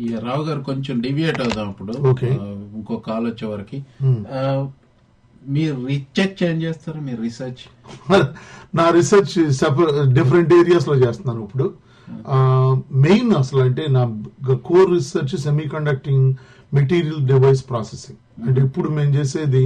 ఈ రావు గారు కొంచెం డివియేట్ అవుదాం ఇప్పుడు ఇంకో కాల్ వచ్చే వరకు. మీరు రీసెర్చ్ ఏం చేస్తారు? మీరు రీసెర్చ్? నా రీసెర్చ్ డిఫరెంట్ ఏరియాస్లో చేస్తున్నాను ఇప్పుడు. మెయిన్ అసలు అంటే నా core research semiconducting material device processing. అంటే ఇప్పుడు మేము చేసేది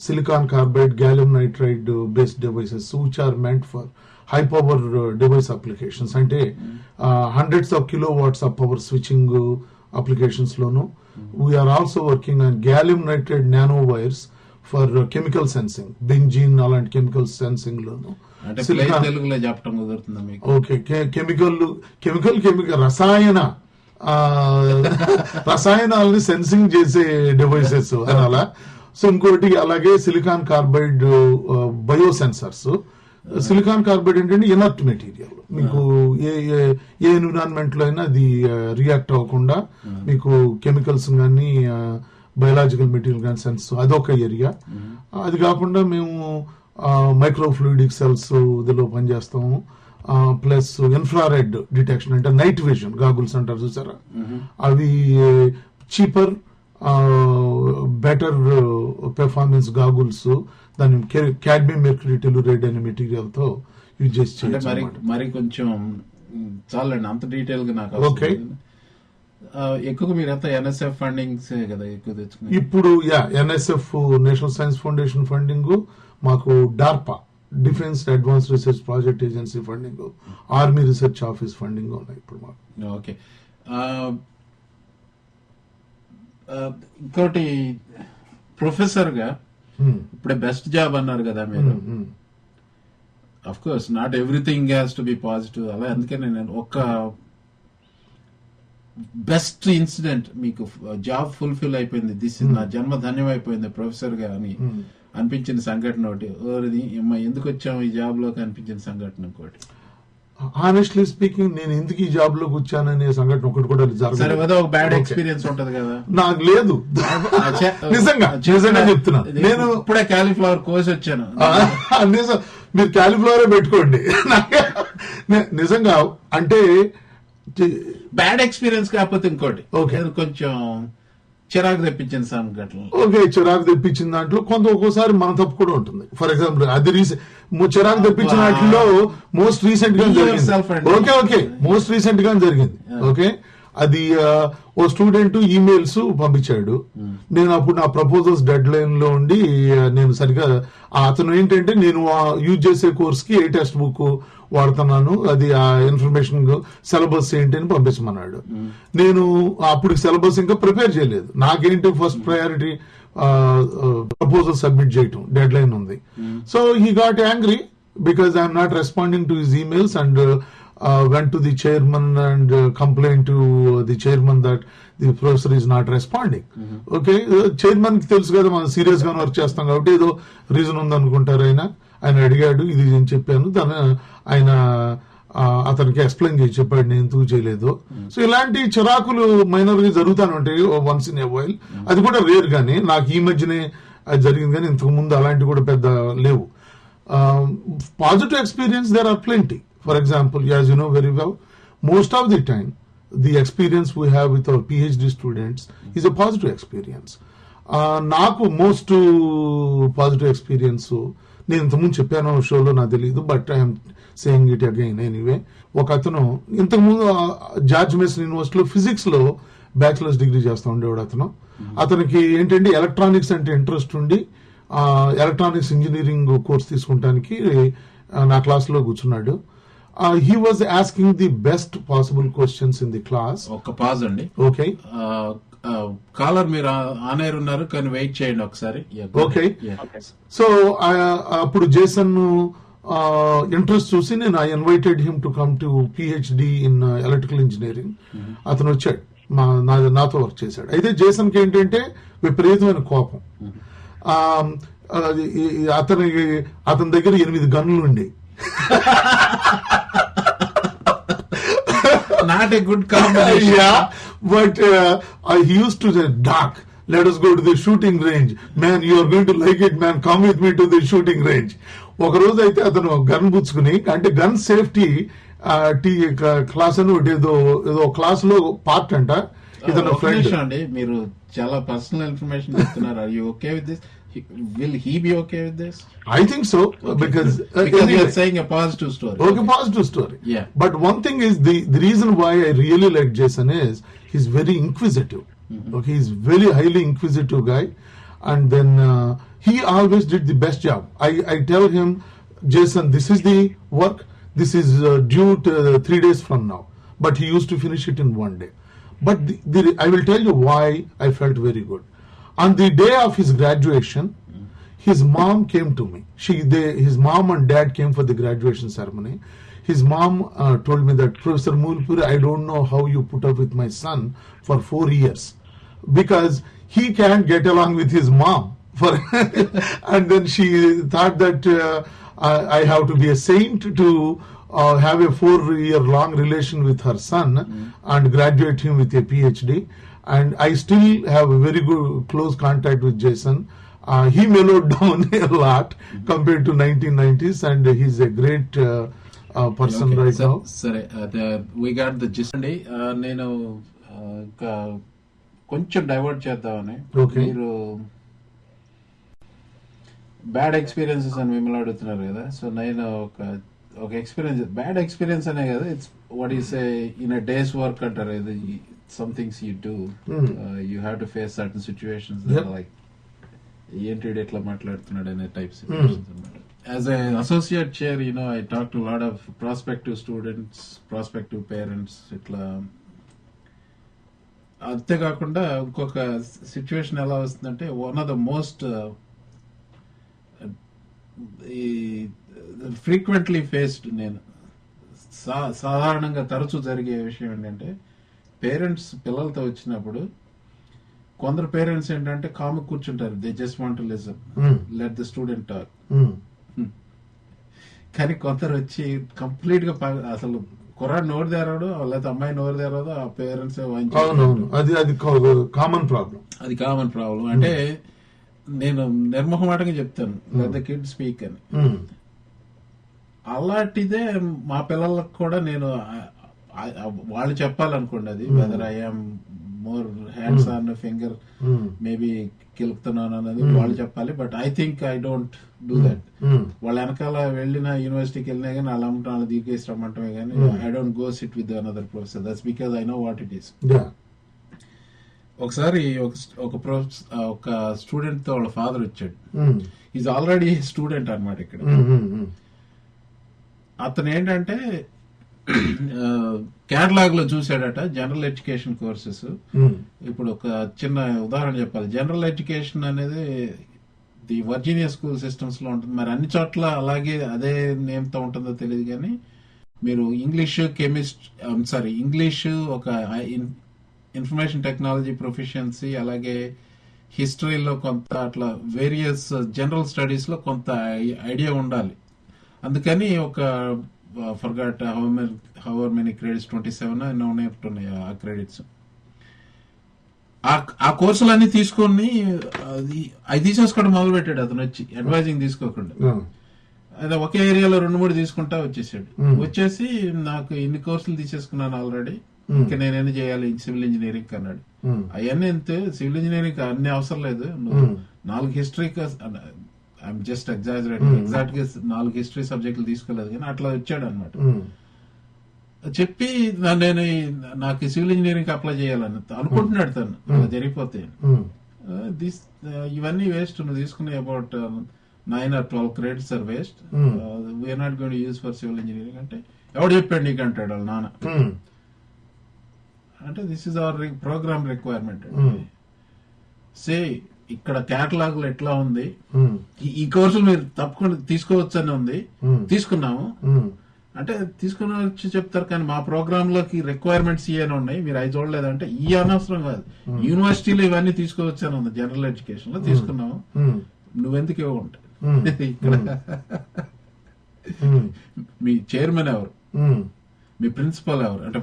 silicon carbide gallium nitride based devices which are meant for high power device applications. అంటే hundreds of kilowatts of power switching applications loan. We're also working on gallium nitride nano wires for chemical sensing benzene అలాంటి chemical sensing లోను. Okay chemical chemical chemical రసాయన రసాయనాలని sensing చేసే devices అనాలా. So ఇంకోటి అలాగే silicon carbide biosensors silicon carbide ఏంటంటే inert material. మీకు ఏ ఏ- ఏ ఎన్విరాన్మెంట్లో అయినా అది రియాక్ట్ అవ్వకుండా మీకు కెమికల్స్ కానీ బయలాజికల్ మెటీరియల్ కానీ సెన్స్ అదొక ఏరియా. అది కాకుండా మేము మైక్రో ఫ్లూయిడిక్ సెల్స్ ఇదిలో పనిచేస్తాము. ప్లస్ ఇన్ఫ్రారెడ్ డిటెక్షన్ అంటే నైట్ విజన్ గాగుల్స్ అంటారు చూసారా? అవి చీపర్ బెటర్ పెర్ఫార్మెన్స్ గాగుల్స్ దాని క్యాడ్మియం మెర్క్యూరీ టెలురైడ్ అనే మెటీరియల్తో యూజ్ చేసి మరి. మరి కొంచెం చాలండి అంత డీటెయిల్గా నాకు. ఆ, ఎక్కువగా మీరంతా ఎన్ఎస్ఎఫ్ ఫండింగ్స్ కదా ఎక్కువ తెచ్చుకున్నారు ఇప్పుడు yeah NSF national science foundation funding మాకు DARPA defence advance research project agency funding army research office funding ఉన్నాయి ఇప్పుడు మాకు ఓకే ఇంకోటి ప్రొఫెసర్గా Hmm. ఇప్పుడే బెస్ట్ జాబ్ అన్నారు కదా మీరు. Hmm, hmm. Of course not everything has to be positive అలా అందుకనే నేను ఒక బెస్ట్ ఇన్సిడెంట్ మీకు జాబ్ ఫుల్ఫిల్ అయిపోయింది. దిస్ నా జన్మ ధన్యం అయిపోయింది ప్రొఫెసర్గా అని Hmm. అనిపించిన సంఘటన ఒకటి. ఎందుకు వచ్చాము ఈ జాబ్లోకి? అనిపించిన సంఘటన ఇంకోటి. ఆనెస్ట్లీ స్పీకింగ్ నేను ఎందుకు ఈ జాబ్లోకి వచ్చాననే సంఘటన ఒకటి కూడా ఒక బ్యాడ్. ఎక్స్పీరియన్స్ ఉంటది కదా. నాకు లేదు. నిజంగా నిజంగా చెప్తున్నా. నేను ఇప్పుడే కాలీఫ్లవర్ కోసి వచ్చాను. నిజం. మీరు క్యాలిఫ్లవరే పెట్టుకోండి. నిజంగా అంటే బ్యాడ్ ఎక్స్పీరియన్స్ కాకపోతే ఇంకోటి. ఏదో కొంచెం చిరాకు తెప్పించిన సంఘటన ఓకే చిరాకు తెప్పించిన దాంట్లో కొంత ఒక్కోసారి మన తప్పు కూడా ఉంటుంది. ఫర్ ఎగ్జాంపుల్ అది రీసెంట్ చిరాకు తెప్పించిన. వాటిలో మోస్ట్ రీసెంట్గా జరిగింది. ఓకే ఓకే మోస్ట్ రీసెంట్గా జరిగింది. ఓకే? అది ఓ స్టూడెంట్ ఈమెయిల్స్ పంపించాడు. నేను అప్పుడు నా ప్రపోజల్స్ డెడ్ లైన్లో ఉండి నేను సరిగా అతను ఏంటంటే నేను యూజ్ చేసే కోర్స్కి ఏ టెక్స్ట్ బుక్ వాడుతున్నాను అది ఆ ఇన్ఫర్మేషన్ సిలబస్ ఏంటి అని పంపించమన్నాడు. నేను అప్పుడు సిలబస్ ఇంకా ప్రిపేర్ చేయలేదు. నాకేంటి ఫస్ట్ ప్రయారిటీ ప్రపోజల్ సబ్మిట్ చేయటం డెడ్ లైన్ ఉంది. So he got angry because I'm not responding to his emails and went to the chairman and complaint to the chairman that the professor is not responding okay చైర్మన్కి తెలుసు కదా మనం సీరియస్గా work చేస్తాం కాబట్టి ఏదో reason ఉందనుకుంటారు ఆయన. ఆయన అడిగాడు ఇది నేను చెప్పాను దాని ఆయన అతనికి ఎక్స్ప్లెయిన్ చేసి చెప్పాడు నేను ఎందుకు చేయలేదు. సో ఇలాంటి చిరాకులు మైనర్గా జరుగుతానే ఉంటాయి వన్స్ ఇన్ ఏ వైల్ అది కూడా రేర్ గానీ నాకు ఈ మధ్యనే అది జరిగింది కానీ ఇంతకు ముందు అలాంటి కూడా పెద్ద లేవు. Positive experience there are plenty for example as you know very well most of the time the experience we have with our PhD students is a positive experience నాకు మోస్ట్ పాజిటివ్ ఎక్స్పీరియన్స్ నేను ఇంతకుముందు చెప్పాను షోలో నాకు తెలియదు but I'm saying it again anyway ఒక అతను ఇంతకుముందు జార్జ్ మెసన్ యూనివర్సిటీలో ఫిజిక్స్లో బ్యాచిలర్స్ డిగ్రీ చేస్తూ ఉండేవాడు అతను. అతనికి ఏంటంటే ఎలక్ట్రానిక్స్ అంటే ఇంట్రెస్ట్ ఉండి ఎలక్ట్రానిక్స్ ఇంజనీరింగ్ కోర్స్ తీసుకుంటానికి నా క్లాస్లో కూర్చున్నాడు. He was asking the best possible questions in the class ఒక్క పాజ్ అండి. ఓకే కాలర్ మీరు ఆన్ ఎయిర్ ఉన్నారు కానీ వెయిట్ చేయండి ఒకసారి. Yeah. సో అప్పుడు జేసన్ ఇంట్రెస్ట్ చూసి నేను I invited him to come to PhD in electrical engineering అతను వచ్చాడు. మా నాతో వర్క్ చేశాడు. అయితే జేసన్కి ఏంటంటే విపరీతమైన కోపం. ఈ- ఈ అతని అతని దగ్గర ఎనిమిది గన్నులు ఉండి. Not a good combination yeah, but uh, uh, he used to say, Doc, let us go to the shooting range. Man, you are going to like it, man. Come with me to the shooting range. ఒక రోజు అయితే అతను gun పుచ్చుకుని అంటే gun safety tea class అని ఒకటి ఏదో ఏదో క్లాస్లో పార్ట్ అంట ఇతను ఫ్రెండ్ అండి మీరు చాలా పర్సనల్ ఇన్ఫర్మేషన్ చెప్తున్నారు are you okay with this He, will he be okay with this? I think so okay. because uh, because you're saying a positive story. Okay, okay, positive story. Yeah. But one thing is the the reason why I really like Jason is he's very inquisitive. Mm-hmm. Okay, he's very highly inquisitive guy, and then uh, he always did the best job. I I tell him, Jason, this is the work. This is uh, due to, uh, three days from now, but he used to finish it in one day. But the, the, I will tell you why I felt very good on the day of his graduation, his mom came to me. She, they, his mom and dad came for the graduation ceremony. His mom uh, told me that Professor Mulpuri, I don't know how you put up with my son for four years because he can't get along with his mom. For and then she thought that uh, I, I have to be a saint to uh, have a four-year-long relation with her son and graduate him with a PhD. And I still have a very good close contact with Jason. Uh, he mellowed down a lot compared to 1990s, and he's a great uh, uh, person right now. సరే we got the gist అండి Uh, నేను uh, కొంచెం divert చేద్దామని Okay. మీరు bad experiences అని మిమ్మల్ని అడుగుతున్నారు కదా సో నేను ఒక ఒక ఎక్స్పీరియన్స్ బ్యాడ్ ఎక్స్పీరియన్స్ అనే కదా it's what is in a day's work అంటారు ఇది some things you do Hmm. You have to face certain situations Yep. Like ఏంటి వీడు ఎట్లా మాట్లాడుతున్నాడు అనే టైప్ సిచ్యువేషన్స్ అన్నమాట as a associate chair you know I talk to lot of prospective students prospective parents ఇట్లా అంతేకాకుండా ఇంకొక సిచ్యువేషన్ ఎలా వస్తుందంటే వన్ ఆఫ్ ద మోస్ట్ ఈ ఫ్రీక్వెంట్లీ ఫేస్డ్ నేను సాధారణంగా తరచూ జరిగే విషయం ఏంటంటే పేరెంట్స్ పిల్లలతో వచ్చినప్పుడు కొందరు పేరెంట్స్ ఏంటంటే కాము కూర్చుంటారు. They just want to Mm. Let the student talk. కానీ కొందరు వచ్చి కంప్లీట్గా అసలు కుర్రాడు నోరు తెరవడు లేకపోతే అమ్మాయి నోరు తెరవదు ఆ పేరెంట్స్ అది అది కామన్ ప్రాబ్లం అది కామన్ ప్రాబ్లం అంటే నేను నిర్మోహమాటంగా చెప్తాను. లెట్ ద కిడ్ స్పీక్ అని. అలాంటిదే మా పిల్లలకు కూడా నేను వాళ్ళు చెప్పాలనుకోండి అది whether I'm more hands on finger maybe కిలుపుతున్నాను అనేది వాళ్ళు చెప్పాలి. But I think I don't do that వాళ్ళ వెనకాల వెళ్ళిన యూనివర్సిటీకి వెళ్ళినా కానీ వాళ్ళ అమ్మటం వాళ్ళ దిగేసి రమ్మంటమే కానీ I don't go sit with another professor that's because I know what it is ఒకసారి ఒక ఒక స్టూడెంట్తో వాళ్ళ ఫాదర్ వచ్చాడు. ఈజ్ ఆల్రెడీ స్టూడెంట్ అన్నమాట ఇక్కడ. అతను ఏంటంటే కేటలాగ్లో చూసాడట జనరల్ ఎడ్యుకేషన్ కోర్సెస్. ఇప్పుడు ఒక చిన్న ఉదాహరణ చెప్పాలి. జనరల్ ఎడ్యుకేషన్ అనేది ది వర్జీనియా స్కూల్ సిస్టమ్స్లో ఉంటుంది. మరి అన్ని చోట్ల అలాగే అదే నేమ్తో ఉంటుందో తెలియదు కానీ మీరు ఇంగ్లీష్ కెమిస్ట్ సారీ ఇంగ్లీష్ ఒక ఇన్ఫర్మేషన్ టెక్నాలజీ ప్రొఫిషియన్సీ అలాగే హిస్టరీలో కొంత అట్లా వేరియస్ జనరల్ స్టడీస్లో కొంత ఐడియా ఉండాలి. అందుకని ఒక forgot hour many credits twenty seven ఎన్నో ఉన్నాయి ఆ క్రెడిట్స్ ఆ- కోర్సులన్నీ తీసుకొని అది అవి తీసేసుకోవడం మొదలు పెట్టాడు అతను వచ్చి అడ్వైజింగ్ తీసుకోకుండా. అదే ఒకే ఏరియాలో రెండు మూడు తీసుకుంటా వచ్చేసాడు. వచ్చేసి నాకు ఇన్ని కోర్సులు తీసేసుకున్నాను ఆల్రెడీ. ఇంకా నేనేం చేయాలి? సివిల్ ఇంజనీరింగ్ అన్నాడు. అవన్నీ అంతే సివిల్ ఇంజనీరింగ్ అన్ని అవసరం లేదు. నాలుగు history I'm just exaggerate Hmm. ఎగ్జాక్ట్గా నాలుగు హిస్టరీ సబ్జెక్టులు తీసుకోలేదు కానీ అట్లా వచ్చాడు అనమాట Mm. చెప్పి నేను నాకు సివిల్ ఇంజనీరింగ్ అప్లై చేయాలని అనుకుంటున్నాడు తను అలా జరిగిపోతే Mm. దిస్ ఇవన్నీ వేస్ట్ నువ్వు తీసుకునే about nine or twelve credits are waste Hmm. We're not gonna use for civil engineering అంటే ఎవడు చెప్పాడు నీకు అంటాడు వాళ్ళ నాన్న. అంటే this is our program requirement Hmm. Say ఇక్కడ కేటలాగ్లో ఎట్లా ఉంది. ఈ- కోర్సులు మీరు తప్పకుండా తీసుకోవచ్చు అని ఉంది. తీసుకున్నాము. అంటే తీసుకుని వచ్చి చెప్తారు కానీ మా ప్రోగ్రామ్లోకి రిక్వైర్మెంట్స్ ఇవన్నీ ఉన్నాయి మీరు అవి చూడలేదంటే ఈ అనవసరం కాదు యూనివర్సిటీలో ఇవన్నీ తీసుకోవచ్చు అని ఉంది జనరల్ ఎడ్యుకేషన్లో తీసుకున్నాము. నువ్వెందుకు ఇవ్వండి Mm. ఇక్కడ. మీ చైర్మన్ ఎవరు. మీ ప్రిన్సిపల్ ఎవరు అంటే.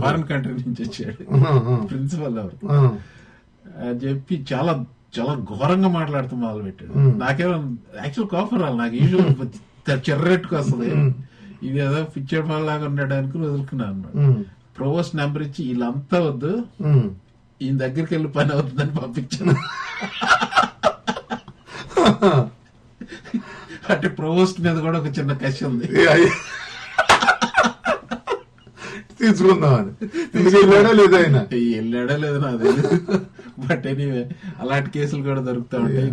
ఫారిన్ కంట్రీ నుంచి వచ్చాడు. ప్రిన్సిపల్ ఎవరు. అని చెప్పి చాలా చాలా ఘోరంగా మాట్లాడుతూ మొదలు పెట్టాడు. నాకేమో యాక్చువల్ కాఫర్ రాలి నాకు యూజువల్ చెర్రెట్టుకు వస్తుంది Mm. ఇది ఏదో పిక్చర్ ఫాల్ లాగా ఉండడానికి వదులుకున్నాను అన్నమాట. ఉమ్, ప్రొవోస్ట్ నెంబర్ ఇచ్చి వీళ్ళంతా వద్దు. ఈయన దగ్గరికి వెళ్ళి పని అవుతుందని పంపించాను. అంటే ప్రొవోస్ట్ మీద కూడా ఒక చిన్న కసి ఉంది. తీసుకుందామని. వెళ్ళాడా లేదా ఆయన? వెళ్ళాడో లేదో నాకు బట్ ఎనీవే అలాంటి కేసులు కూడా దొరుకుతా ఉంటాయి.